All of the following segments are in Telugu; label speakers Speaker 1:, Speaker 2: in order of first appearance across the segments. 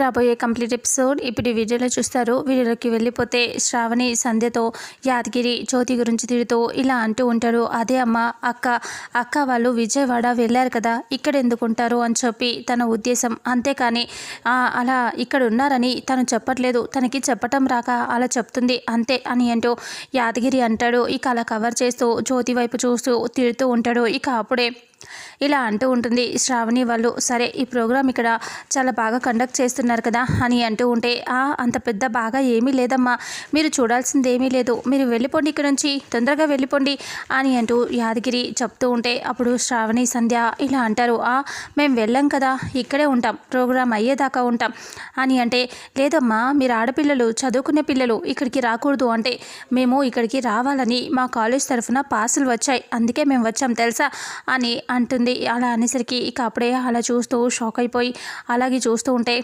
Speaker 1: రాబోయే కంప్లీట్ ఎపిసోడ్ ఇప్పుడు వీడియోలో చూస్తారు. వీడియోలోకి వెళ్ళిపోతే శ్రావణి సంధ్యతో యాదగిరి జ్యోతి గురించి తిడుతూ ఇలా అంటూ ఉంటాడు అదే అమ్మ అక్క అక్క వాళ్ళు విజయవాడ వెళ్ళారు కదా ఇక్కడ ఎందుకు ఉంటారు అని చెప్పి తన ఉద్దేశం. అంతేకాని అలా ఇక్కడ ఉన్నారని తను చెప్పట్లేదు. తనకి చెప్పటం రాక అలా చెప్తుంది. అంతే అని అంటూ యాదగిరి అంటాడు. ఇక అలా కవర్ చేస్తూ జ్యోతి వైపు చూస్తూ తిడుతూ ఉంటాడు. ఇక అప్పుడే ఇలా అంటూ ఉంటుంది. శ్రావణి వాళ్ళు సరే ఈ ప్రోగ్రామ్ ఇక్కడ చాలా బాగా కండక్ట్ చేస్తున్నారు కదా అని అంటూ ఉంటే ఆ అంత పెద్ద బాగా ఏమీ లేదమ్మా. మీరు చూడాల్సింది ఏమీ లేదు. మీరు వెళ్ళిపోండి ఇక్కడ నుంచి. తొందరగా వెళ్ళిపోండి అని అంటూ యాదగిరి చెప్తూ ఉంటే అప్పుడు శ్రావణి సంధ్య ఇలా అంటారు ఆ మేము వెళ్ళాం కదా. ఇక్కడే ఉంటాం. ప్రోగ్రామ్ అయ్యేదాకా ఉంటాం అని అంటే లేదమ్మా. మీరు ఆడపిల్లలు చదువుకునే పిల్లలు ఇక్కడికి రాకూడదు అంటే మేము ఇక్కడికి రావాలని మా కాలేజ్ తరఫున పాసులు వచ్చాయి. అందుకే మేము వచ్చాం తెలుసా? అని అంటుంది. అలా అనేసరికి ఇక అప్పుడే అలా చూస్తూ షాక్ అయిపోయి అలాగే చూస్తూ ఉంటే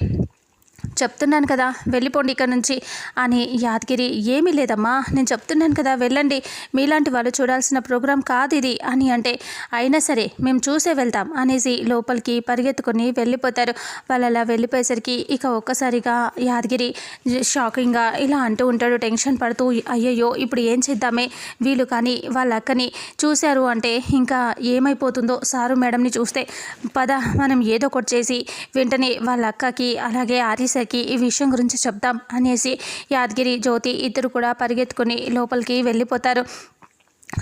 Speaker 1: చెప్తున్నాను కదా వెళ్ళిపోండి ఇక్కడ నుంచి. అని యాదగిరి ఏమీ లేదమ్మా నేను చెప్తున్నాను కదా వెళ్ళండి. మీలాంటి వాళ్ళు చూడాల్సిన ప్రోగ్రాం కాదు ఇది. అని అంటే అయినా సరే మేము చూసే వెళ్తాం. అనేసి లోపలికి పరిగెత్తుకొని వెళ్ళిపోతారు. వాళ్ళు అలా వెళ్ళిపోయేసరికి ఇక ఒక్కసారిగా యాదగిరి షాకింగ్గా ఇలా అంటూ ఉంటాడు టెన్షన్ పడుతూ అయ్యయ్యో ఇప్పుడు ఏం చేద్దామే? వీళ్ళు కానీ వాళ్ళ అక్కని చూశారు అంటే ఇంకా ఏమైపోతుందో సారు మేడంని చూస్తే పద మనం ఏదో ఒకటి చేసి వెంటనే వాళ్ళ అక్కకి అలాగే వచ్చేసరికి ఈ విషయం గురించి చెప్దాం అనేసి యాదగిరి జ్యోతి ఇద్దరు కూడా పరిగెత్తుకొని లోపలికి వెళ్ళిపోతారు.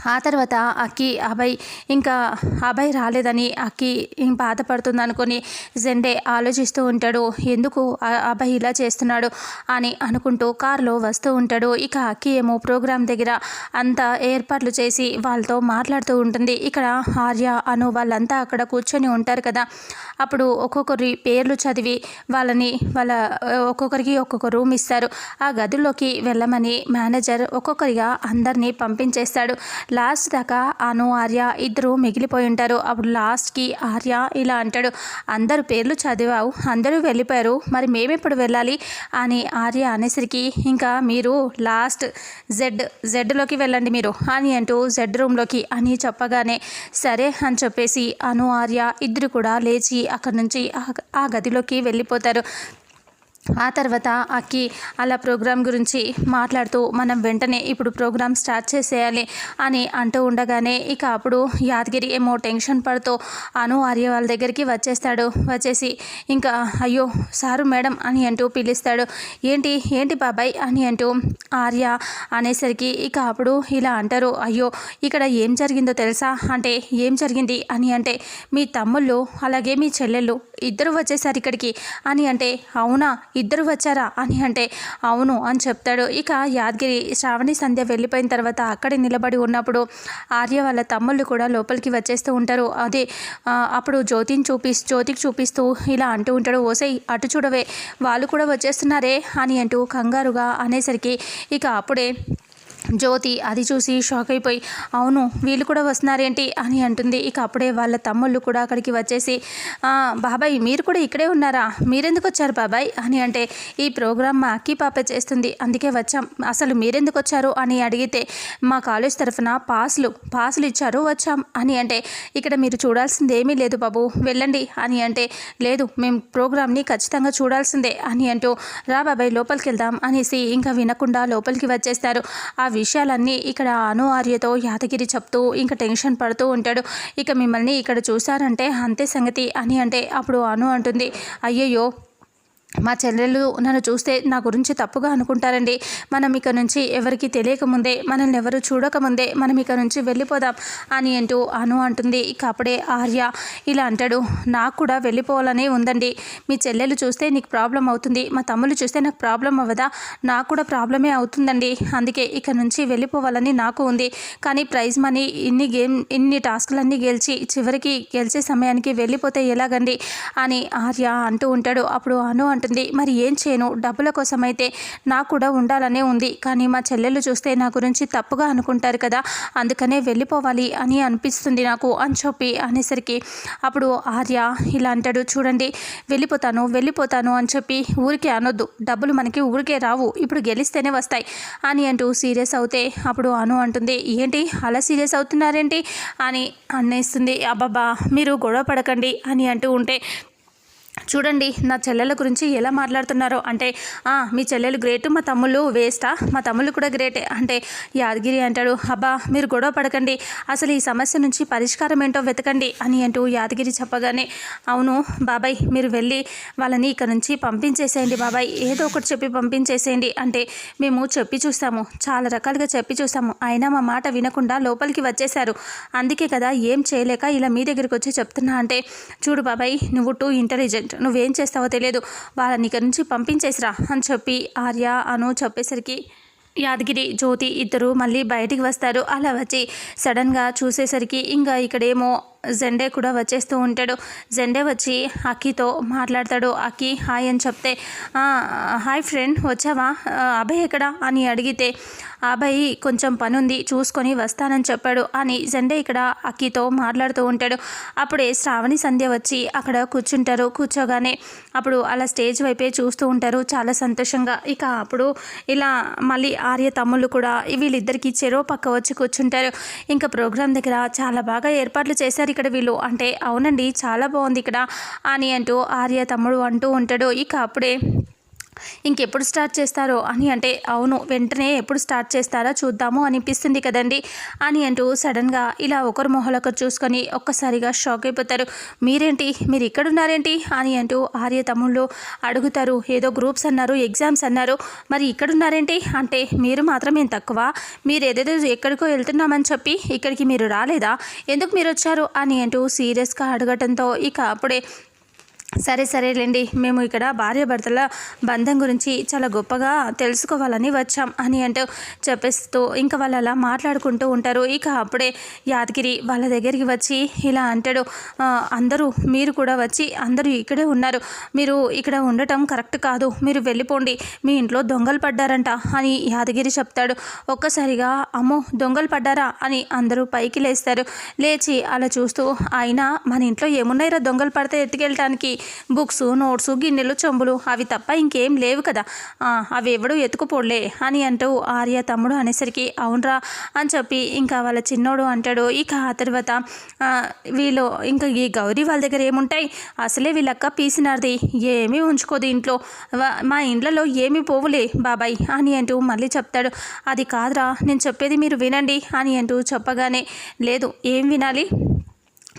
Speaker 1: ఆ తర్వాత అక్కి అభయ్ ఇంకా అభయ్ రాలేదని అక్కి బాధపడుతుంది అనుకుని జెండే ఆలోచిస్తూ ఉంటాడు. ఎందుకు ఆ- అభయ్ ఇలా చేస్తున్నాడు అని అనుకుంటూ కారులో వస్తూ ఉంటాడు. ఇక అక్కి ఏమో ప్రోగ్రాం దగ్గర అంతా ఏర్పాట్లు చేసి వాళ్ళతో మాట్లాడుతూ ఉంటుంది. ఇక్కడ ఆర్య అను వాళ్ళంతా అక్కడ కూర్చొని ఉంటారు కదా. అప్పుడు ఒక్కొక్కరి పేర్లు చదివి వాళ్ళని వాళ్ళ ఒక్కొక్కరికి ఒక్కొక్క రూమ్ ఇస్తారు. ఆ గదిలోకి వెళ్ళమని మేనేజర్ ఒక్కొక్కరిగా అందరినీ పంపించేస్తాడు. లాస్ట్ దాకా అను ఆర్య ఇద్దరు మిగిలిపోయి ఉంటారు. అప్పుడు లాస్ట్కి ఆర్య ఇలా అంటాడు అందరు పేర్లు చదివావు అందరూ వెళ్ళిపోయారు మరి మేమెప్పుడు వెళ్ళాలి? అని ఆర్య అనేసరికి ఇంకా మీరు లాస్ట్ జెడ్ జెడ్లోకి వెళ్ళండి మీరు అని అంటూ జెడ్ రూమ్లోకి అని చెప్పగానే సరే అని చెప్పేసి అను ఆర్య ఇద్దరు కూడా లేచి అక్కడి నుంచి ఆ- ఆ గదిలోకి వెళ్ళిపోతారు. ఆ తర్వాత అక్కి అలా ప్రోగ్రాం గురించి మాట్లాడుతూ మనం వెంటనే ఇప్పుడు ప్రోగ్రామ్ స్టార్ట్ చేసేయాలి అని అంటూ ఉండగానే ఇక అప్పుడు యాదగిరి ఏమో టెన్షన్ పడుతూ అను ఆర్య వాళ్ళ దగ్గరికి వచ్చేస్తాడు. వచ్చేసి ఇంకా అయ్యో సారు మేడం అని అంటూ పిలుస్తాడు. ఏంటి? ఏంటి బాబాయ్? అని అంటూ ఆర్య అనేసరికి ఇక అప్పుడు ఇలా అంటారు. అయ్యో ఇక్కడ ఏం జరిగిందో తెలుసా? అంటే ఏం జరిగింది? అని అంటే మీ తమ్ముళ్ళు అలాగే మీ చెల్లెళ్ళు ఇద్దరు వచ్చేసారు ఇక్కడికి అని అంటే అవునా? ఇద్దరు వచ్చారా అని అంటే అవును అని చెప్తాడు. ఇక యాదగిరి శ్రావణి సంధ్య వెళ్ళిపోయిన తర్వాత అక్కడే నిలబడి ఉన్నప్పుడు ఆర్య వాళ్ళ తమ్ముళ్ళు కూడా లోపలికి వచ్చేస్తూ ఉంటారు. అదే అప్పుడు జ్యోతిని చూపి జ్యోతికి చూపిస్తూ ఇలా అంటూ ఉంటాడు ఓసై అటు చూడవే వాళ్ళు కూడా వచ్చేస్తున్నారే అని అంటూ కంగారుగా అనేసరికి ఇక అప్పుడే జ్యోతి అది చూసి షాక్ అయిపోయి అవును వీళ్ళు కూడా వస్తున్నారేంటి? అని అంటుంది. ఇక అప్పుడే వాళ్ళ తమ్ముళ్ళు కూడా అక్కడికి వచ్చేసి బాబాయ్ మీరు కూడా ఇక్కడే ఉన్నారా? మీరెందుకు వచ్చారు బాబాయ్? అని అంటే ఈ ప్రోగ్రామ్ మా అక్కి పాప చేస్తుంది. అందుకే వచ్చాం. అసలు మీరెందుకు వచ్చారు? అని అడిగితే మా కాలేజ్ తరఫున పాసులు పాసులు ఇచ్చారు వచ్చాం. అని అంటే ఇక్కడ మీరు చూడాల్సింది ఏమీ లేదు బాబు. వెళ్ళండి. అని అంటే లేదు మేము ప్రోగ్రామ్ని ఖచ్చితంగా చూడాల్సిందే. అని అంటూ రా బాబాయ్ లోపలికి వెళ్దాం. అనేసి ఇంకా వినకుండా లోపలికి వచ్చేస్తారు. ఆ విషయాలన్నీ ఇక్కడ అను ఆర్యతో యాదగిరి చెప్తూ ఇంకా టెన్షన్ పడుతూ ఉంటాడు. ఇక మిమ్మల్ని ఇక్కడ చూశారంటే అంతే సంగతి అని అంటే అప్పుడు అను అంటుంది. అయ్యయ్యో మా చెల్లెళ్ళు నన్ను చూస్తే నా గురించి తప్పుగా అనుకుంటారండి. మనం ఇక నుంచి ఎవరికి తెలియకముందే మనల్ని ఎవరు చూడకముందే మనం ఇక నుంచి వెళ్ళిపోదాం అని అంటూ అను అంటుంది. ఇక అప్పుడే ఆర్య ఇలా అంటాడు నాకు కూడా వెళ్ళిపోవాలనే ఉందండి. మీ చెల్లెలు చూస్తే నీకు ప్రాబ్లం అవుతుంది. మా తమ్ముళ్ళు చూస్తే నాకు ప్రాబ్లం అవ్వదా? నాకు కూడా ప్రాబ్లమే అవుతుందండి. అందుకే ఇక నుంచి వెళ్ళిపోవాలని నాకు ఉంది. కానీ ప్రైజ్ మనీ ఇన్ని గేమ్ ఇన్ని టాస్క్లన్నీ గెలిచి చివరికి గెలిచే సమయానికి వెళ్ళిపోతే ఎలాగండి? అని ఆర్య అంటూ ఉంటాడు. అప్పుడు అను ఉంటుంది మరి ఏం చేయను? డబ్బుల కోసం అయితే నాకు కూడా ఉండాలనే ఉంది. కానీ మా చెల్లెలు చూస్తే నా గురించి తప్పుగా అనుకుంటారు కదా. అందుకనే వెళ్ళిపోవాలి అని అనిపిస్తుంది నాకు అని చెప్పి అనేసరికి అప్పుడు ఆర్య ఇలా అంటాడు చూడండి వెళ్ళిపోతాను వెళ్ళిపోతాను అని చెప్పి ఊరికే అనొద్దు. డబ్బులు మనకి ఊరికే రావు. ఇప్పుడు గెలిస్తేనే వస్తాయి. అని అంటూ సీరియస్ అవుతే అప్పుడు అను అంటుంది ఏంటి? అలా సీరియస్ అవుతున్నారేంటి? అని అనేస్తుంది అబ్బాబా మీరు గొడవ పడకండి అని అంటూ ఉంటే చూడండి నా చెల్లెల గురించి ఎలా మాట్లాడుతున్నారో. అంటే మీ చెల్లెలు గ్రేట్ మా తమ్ముళ్ళు వేస్టా? మా తమ్ముళ్ళు కూడా గ్రేటే. అంటే యాదగిరి అంటాడు అబ్బా మీరు గొడవ పడకండి. అసలు ఈ సమస్య నుంచి పరిష్కారం ఏంటో వెతకండి అని అంటూ యాదగిరి చెప్పగానే అవును బాబాయ్ మీరు వెళ్ళి వాళ్ళని ఇక్కడ నుంచి పంపించేసేయండి బాబాయ్. ఏదో ఒకటి చెప్పి పంపించేసేయండి. అంటే మేము చెప్పి చూస్తాము. చాలా రకాలుగా చెప్పి చూస్తాము. అయినా మా మాట వినకుండా లోపలికి వచ్చేశారు. అందుకే కదా ఏం చేయలేక ఇలా మీ దగ్గరికి వచ్చి చెప్తున్నా. అంటే చూడు బాబాయ్ నువ్వు టూ ఇంటెలిజెంట్ నువ్వేం చేస్తావో తెలియదు. వాళ్ళని ఇక్కడి నుంచి పంపించేసిరా అని చెప్పి ఆర్య అను చెప్పేసరికి యాదగిరి జ్యోతి ఇద్దరు మళ్ళీ బయటికి వస్తారు. అలా వచ్చి సడన్గా చూసేసరికి ఇంకా ఇక్కడేమో జెండే కూడా వచ్చేస్తూ ఉంటాడు. జెండే వచ్చి అక్కితో మాట్లాడతాడు. అక్కి హాయ్ అని చెప్తే హాయ్ ఫ్రెండ్ వచ్చావా? అభయ్ ఎక్కడ? అని అడిగితే అభయ్ కొంచెం పనుంది చూసుకొని వస్తానని చెప్పాడు అని జెండే ఇక్కడ అక్కితో మాట్లాడుతూ ఉంటాడు. అప్పుడే శ్రావణి సంధ్య వచ్చి అక్కడ కూర్చుంటారు. కూర్చోగానే అప్పుడు అలా స్టేజ్ వైపే చూస్తూ ఉంటారు. చాలా సంతోషంగా. ఇక అప్పుడు ఇలా మళ్ళీ ఆర్య తమ్ముళ్ళు కూడా వీళ్ళిద్దరికి చెరో పక్క వచ్చి కూర్చుంటారు. ఇంకా ప్రోగ్రాం దగ్గర చాలా బాగా ఏర్పాట్లు చేశారు. ఇక్కడ వీళ్ళు అంటే అవునండి చాలా బాగుంది ఇక్కడ అని అంటూ ఆర్య తమ్ముడు అంటూ ఉంటాడు. ఇక అప్పుడే ఇంకెప్పుడు స్టార్ట్ చేస్తారో అని అంటే అవును వెంటనే ఎప్పుడు స్టార్ట్ చేస్తారో చూద్దాము అనిపిస్తుంది కదండి అని అంటూ సడన్గా ఇలా ఒకరు మొహలొకరు చూసుకొని ఒక్కసారిగా షాక్ అయిపోతారు. మీరేంటి? మీరు ఇక్కడున్నారేంటి? అని అంటూ ఆర్య తమ్ముళ్ళు అడుగుతారు. ఏదో గ్రూప్స్ అన్నారు ఎగ్జామ్స్ అన్నారు. మరి ఇక్కడున్నారేంటి? అంటే మీరు మాత్రం తక్కువ? మీరు ఏదేదో ఎక్కడికో వెళ్తున్నామని చెప్పి ఇక్కడికి మీరు రాలేదా? ఎందుకు మీరు వచ్చారు? అని అంటూ సీరియస్గా అడగటంతో ఇక అప్పుడే సరే సరేలేండి. మేము ఇక్కడ భార్యాభర్తల బంధం గురించి చాలా గొప్పగా తెలుసుకోవాలని వచ్చాం అని అంటూ చెప్పేస్తూ ఇంకా వాళ్ళు అలా మాట్లాడుకుంటూ ఉంటారు. ఇక అప్పుడే యాదగిరి వాళ్ళ దగ్గరికి వచ్చి ఇలా అంటాడు అందరూ మీరు కూడా వచ్చి అందరూ ఇక్కడే ఉన్నారు. మీరు ఇక్కడ ఉండటం కరెక్ట్ కాదు. మీరు వెళ్ళిపోండి. మీ ఇంట్లో దొంగలు పడ్డారంట అని యాదగిరి చెప్తాడు. ఒక్కసారిగా అమ్మో దొంగలు పడ్డారా అని అందరూ పైకి లేస్తారు. లేచి అలా చూస్తూ అయినా మన ఇంట్లో ఏమున్నాయిరా దొంగలు పడితే ఎత్తుకెళ్ళటానికి? బుక్స్ నోట్స్ గిన్నెలు చెంబులు అవి తప్ప ఇంకేం లేవు కదా. అవి ఎవడు ఎత్తుకుపోలే అని అంటూ ఆర్య తమ్ముడు అనేసరికి అవునరా అని చెప్పి ఇంకా వాళ్ళ చిన్నోడు అంటాడు. ఇక ఆ తర్వాత వీళ్ళు ఇంకా ఈ గౌరీ వాళ్ళ దగ్గర ఏముంటాయి? అసలే వీళ్ళక్క పీసినారది. ఏమీ ఉంచుకోదు ఇంట్లో. మా ఇండ్లలో ఏమీ పోవులే బాబాయ్ అని అంటూ మళ్ళీ చెప్తాడు. అది కాదురా నేను చెప్పేది మీరు వినండి అని అంటూ చెప్పగానే లేదు ఏం వినాలి?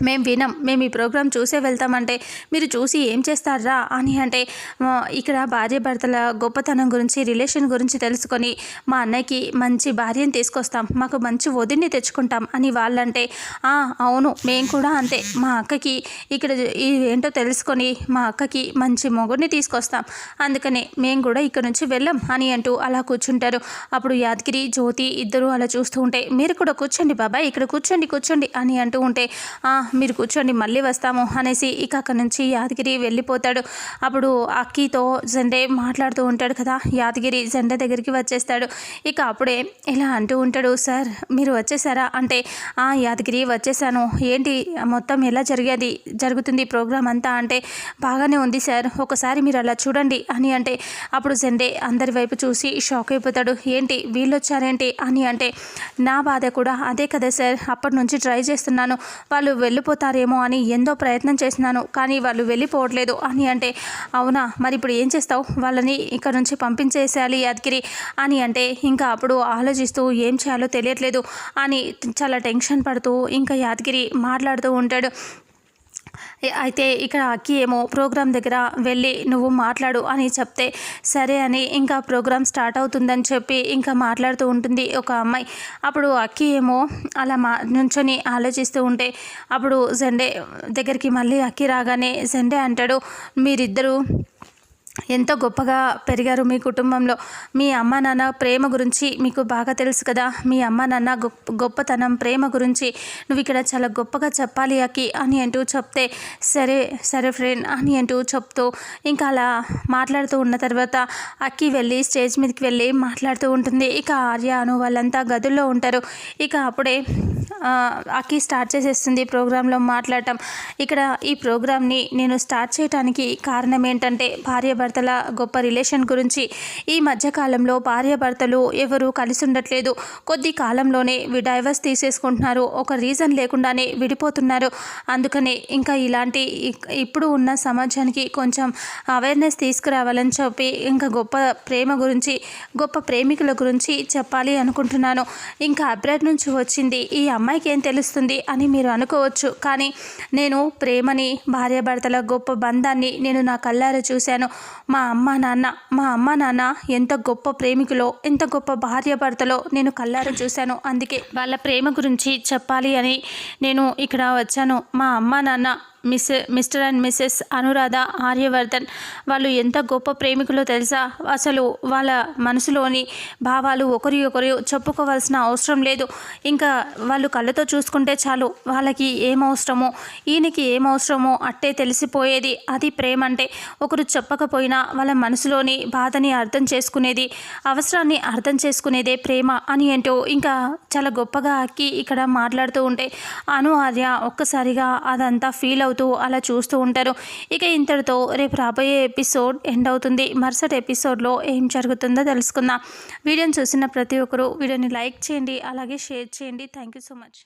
Speaker 1: మేము వినం మేము ఈ ప్రోగ్రాం చూసే వెళ్తామంటే మీరు చూసి ఏం చేస్తారా అని అంటే ఇక్కడ భార్య భర్తల గొప్పతనం గురించి రిలేషన్ గురించి తెలుసుకొని మా అన్నయ్యకి మంచి భార్యను తీసుకొస్తాం మాకు మంచి వదిన్ని తెచ్చుకుంటాం అని వాళ్ళంటే అవును మేము కూడా అంతే. మా అక్కకి ఇక్కడ ఏంటో తెలుసుకొని మా అక్కకి మంచి మొగుడిని తీసుకొస్తాం. అందుకనే మేము కూడా ఇక్కడ నుంచి వెళ్ళాం అని అంటూ అలా కూర్చుంటారు. అప్పుడు యాదగిరి జ్యోతి ఇద్దరు అలా చూస్తూ ఉంటే మీరు కూడా కూర్చోండి బాబాయ్ ఇక్కడ కూర్చోండి కూర్చోండి అని అంటూ ఉంటే "ఆ, మీరు కూర్చోండి మళ్ళీ వస్తాము అనేసి ఇక అక్కడి నుంచి యాదగిరి వెళ్ళిపోతాడు. అప్పుడు అక్కితో జెండే మాట్లాడుతూ ఉంటాడు కదా. యాదగిరి జెండే దగ్గరికి వచ్చేస్తాడు. ఇక అప్పుడే ఇలా అంటూ ఉంటాడు సార్ మీరు వచ్చేసారా? అంటే "ఆ, యాదగిరి వచ్చేసాను. ఏంటి మొత్తం ఎలా జరిగేది? జరుగుతుంది ప్రోగ్రామ్ అంతా అంటే బాగానే ఉంది సార్. ఒకసారి మీరు అలా చూడండి అని అంటే అప్పుడు జెండే అందరి వైపు చూసి షాక్ అయిపోతాడు. ఏంటి వీళ్ళు వచ్చారేంటి అని అంటే నా బాధ కూడా అదే కదా సార్. అప్పటి నుంచి ట్రై చేస్తున్నాను. వాళ్ళు వెళ్ళి వెళ్ళిపోతారేమో అని ఎంతో ప్రయత్నం చేసినాను కానీ వాళ్ళు వెళ్ళిపోవట్లేదు అని అంటే అవునా మరి ఇప్పుడు ఏం చేస్తావు? వాళ్ళని ఇక్కడ నుంచి పంపించేసేయాలి యాదగిరి అని అంటే ఇంకా అప్పుడు ఆలోచిస్తూ ఏం చేయాలో తెలియట్లేదు అని చాలా టెన్షన్ పడుతూ ఇంకా యాదగిరి మాట్లాడుతూ ఉంటాడు. అయితే ఇక్కడ అక్కి ఏమో ప్రోగ్రాం దగ్గర వెళ్ళి నువ్వు మాట్లాడు అని చెప్తే సరే అని ఇంకా ప్రోగ్రాం స్టార్ట్ అవుతుందని చెప్పి ఇంకా మాట్లాడుతూ ఉంటుంది ఒక అమ్మాయి. అప్పుడు అక్కి ఏమో అలా మా నుంచొని ఆలోచిస్తూ ఉంటే అప్పుడు జెండే దగ్గరికి మళ్ళీ అక్కి రాగానే జెండే అంటాడు మీరిద్దరూ ఎంతో గొప్పగా పెరిగారు మీ కుటుంబంలో. మీ అమ్మ నాన్న ప్రేమ గురించి మీకు బాగా తెలుసు కదా. మీ అమ్మ నాన్న గొప్ప గొప్పతనం ప్రేమ గురించి నువ్వు ఇక్కడ చాలా గొప్పగా చెప్పాలి అక్కి అని అంటూ చెప్తే సరే సరే ఫ్రెండ్ అని అంటూ చెప్తూ ఇంకా అలా మాట్లాడుతూ ఉన్న తర్వాత అక్కి వెళ్ళి స్టేజ్ మీదకి వెళ్ళి మాట్లాడుతూ ఉంటుంది. ఇక ఆర్య అను వాళ్ళంతా గదుల్లో ఉంటారు. ఇక అప్పుడే అక్కి స్టార్ట్ చేసేస్తుంది ప్రోగ్రాంలో మాట్లాడటం. ఇక్కడ ఈ ప్రోగ్రామ్ని నేను స్టార్ట్ చేయడానికి కారణం ఏంటంటే భార్యాభర్తల గొప్ప రిలేషన్ గురించి. ఈ మధ్యకాలంలో భార్యాభర్తలు ఎవరు కలిసి ఉండట్లేదు కొద్ది కాలంలోనే వి- డైవర్స్ తీసేసుకుంటున్నారు. ఒక రీజన్ లేకుండానే విడిపోతున్నారు. అందుకనే ఇంకా ఇలాంటి ఇప్పుడు ఉన్న సమాజానికి కొంచెం అవేర్నెస్ తీసుకురావాలని చెప్పి ఇంకా గొప్ప ప్రేమ గురించి గొప్ప ప్రేమికుల గురించి చెప్పాలి అనుకుంటున్నాను. ఇంకా అబ్రాడ్ నుంచి వచ్చింది. ఈ అమ్మాయికి ఏం తెలుస్తుంది అని మీరు అనుకోవచ్చు. కానీ నేను ప్రేమని భార్యాభర్తల గొప్ప బంధాన్ని నేను నా కళ్ళారా చూశాను. మా అమ్మ నాన్న మా అమ్మ నాన్న ఎంత గొప్ప ప్రేమికులో ఎంత గొప్ప భార్యాభర్తలో నేను కళ్ళారు చూశాను. అందుకే వాళ్ళ ప్రేమ గురించి చెప్పాలి అని నేను ఇక్కడ వచ్చాను. మా అమ్మ నాన్న miss mister and missus Anuradha Aryavardhan వాళ్ళు ఎంత గొప్ప ప్రేమికులో తెలుసా? అసలు వాళ్ళ మనసులోని భావాలు ఒకరి ఒకరు చెప్పుకోవాల్సిన అవసరం లేదు. ఇంకా వాళ్ళు కళ్ళతో చూసుకుంటే చాలు వాళ్ళకి ఏం అవసరమో ఈయనకి ఏం అవసరమో అట్టే తెలిసిపోయేది. అది ప్రేమ అంటే ఒకరు చెప్పకపోయినా వాళ్ళ మనసులోని బాధని అర్థం చేసుకునేది అవసరాన్ని అర్థం చేసుకునేదే ప్రేమ అని ఏంటో ఇంకా చాలా గొప్పగా అక్కి ఇక్కడ మాట్లాడుతూ ఉంటే అను ఆర్య ఒక్కసారిగా అదంతా ఫీల్ అవుతూ అలా చూస్తూ ఉంటారు. ఇక ఇంతటితో రేపు రాబోయే ఎపిసోడ్ ఎండ్ అవుతుంది. మరుసటి ఎపిసోడ్లో ఏం జరుగుతుందో తెలుసుకుందాం. వీడియోని చూసిన ప్రతి ఒక్కరూ వీడియోని లైక్ చేయండి అలాగే షేర్ చేయండి. Thank you so much.